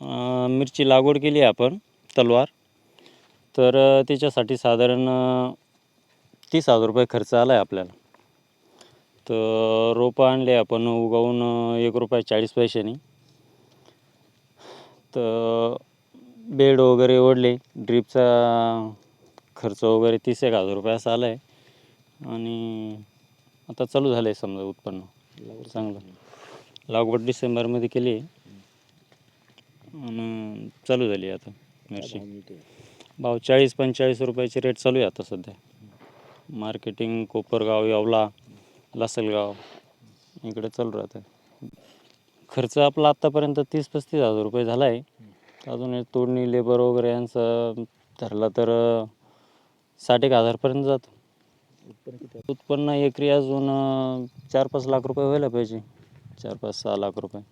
अं, मिरची लागवड केली आहे आपण तलवार. तर त्याच्यासाठी साधारण तीस हजार रुपये खर्च आला आहे आपल्याला. तर रोपं आणले आपण उगवून एक रुपये चाळीस पैशानी. तर बेड वगैरे ओढले ड्रीपचा खर्च वगैरे तीस एक हजार रुपये असा आला आहे आणि आता चालू झालं आहे समजा उत्पन्न. चांगलं. लागवड डिसेंबरमध्ये केली आहे. आणि चालू झाली आता मिरची. भाव चाळीस पंचेचाळीस रुपयाचे रेट चालू आहे आता सध्या. मार्केटिंग कोपरगाव येवला लासलगाव. इकडे चालू राहतं खर्च आपला आत्तापर्यंत तीस पस्तीस हजार रुपये झाला आहे अजून तोडणी लेबर वगैरे यांचं धरला तर साठ एक हजारपर्यंत जातं. उत्पन्न एकरी अजून चार पाच लाख रुपये व्हायला पाहिजे. चार पाच सहा लाख रुपये.